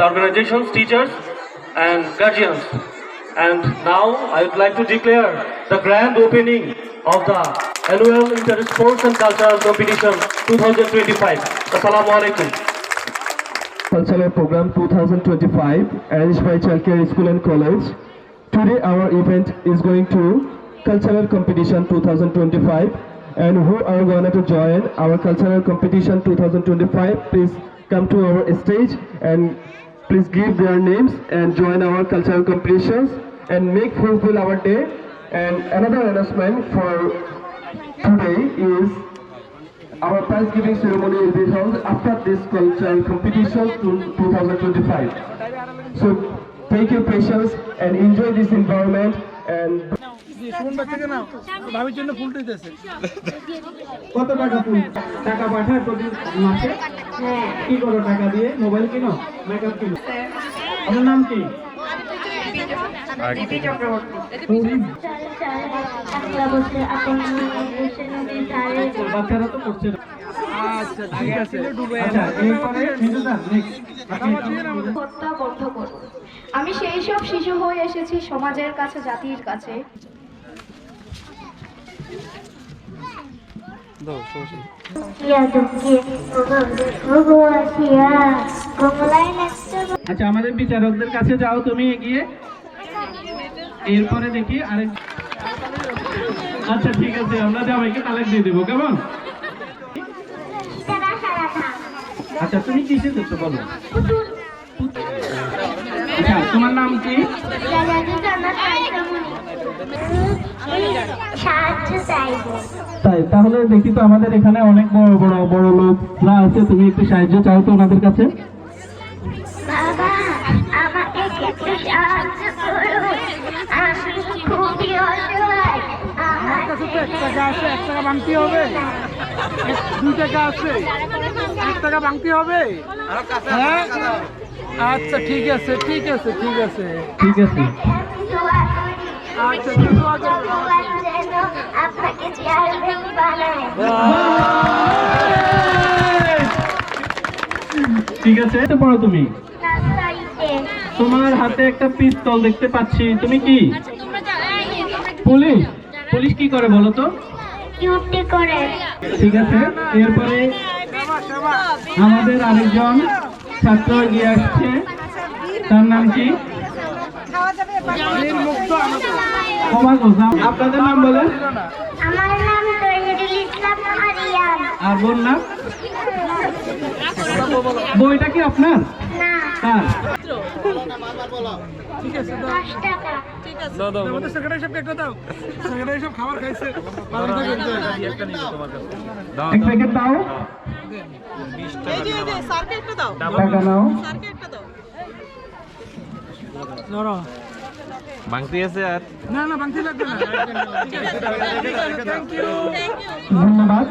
organizations, teachers, and guardians. And now I would like to declare the grand opening of the annual Inter Sports and Cultural Competition 2025. Assalamu alaikum. Cultural Program 2025 arranged by Chalkere School and College. Today our event is going to Cultural Competition 2025 and who are going to join our Cultural Competition 2025 please come to our stage and please give their names and join our cultural competitions and make fulfill our day and another announcement for today is our prize giving ceremony will be held after this cultural competition to 2025. So take your patience and enjoy this environment and Suman বাচ্চাকে না ভাবির জন্য ফুল দিতেছে কত টাকা ফুল টাকা পাঠায় প্রতি মাসে কি করো টাকা দিয়ে? মোবাইল কিনো? মেকআপ কিনো? আপনার নাম কি? বাচ্চারা তো করছে না। আচ্ছা আচ্ছা আমি সেই সব শিশু হয়ে এসেছি সমাজের কাছে জাতির কাছে। আচ্ছা আমাদের বিচারকদের কাছে যাও তুমি এগিয়ে। এরপরে দেখি আরেক আচ্ছা ঠিক আছে আমরা জামাইকে তালাক দিয়ে দেবো কেমন? আচ্ছা তুমি কিসে যেতে বলো? আচ্ছা তোমার নাম কি? তাই তাহলে দেখি তো আমাদের এখানে অনেক বড় বড় বড় লোকরা আছে তুমি একটু সাহায্য চাও তো ওনাদের কাছে? বাবা আমাকে একটু সাহায্য করো। আমি খুবই অসহায়। আমার কাছে তো এক টাকা আছে এক টাকা ভাঙতে হবে। দুই টাকা আছে। এক টাকা ভাঙতে হবে? হ্যাঁ? আচ্ছা ঠিক আছে ঠিক আছে ঠিক আছে। ঠিক আছে। আপনাকে চেয়ারম্যান বানায় ঠিক আছে তো পড়ো তুমি। তোমার হাতে একটা পিস্তল দেখতে পাচ্ছি। তুমি কি? পুলিশ? পুলিশ কি করে বলো তো? ডিউটি করে ঠিক আছে এরপরে আমাদের আরেকজন ছাত্র এগিয়ে আসছে। তার নাম কি? করলাম। আপনাদের নাম বলেন আমার নাম তৈরুল ইসলাম আরিয়ান। আর বোন নাম? বইটা কি আপনার? না। ঠিক আছে দাও। দশ টাকা। আমাদের সেক্রেটারি সাহেবকে একটা দাও। সেক্রেটারি সাহেব খাবার খাইছে। ভালো থাকবেন এক প্যাকেট দাও। এই যে এই যে স্যারকে একটা দাও। টাকা নাও। স্যারকে একটা দাও। ধরো ভাঙতে আছে আর? না না ভাঙতে লাগবে না। ঠিক আছে থ্যাংক ইউ ধন্যবাদ।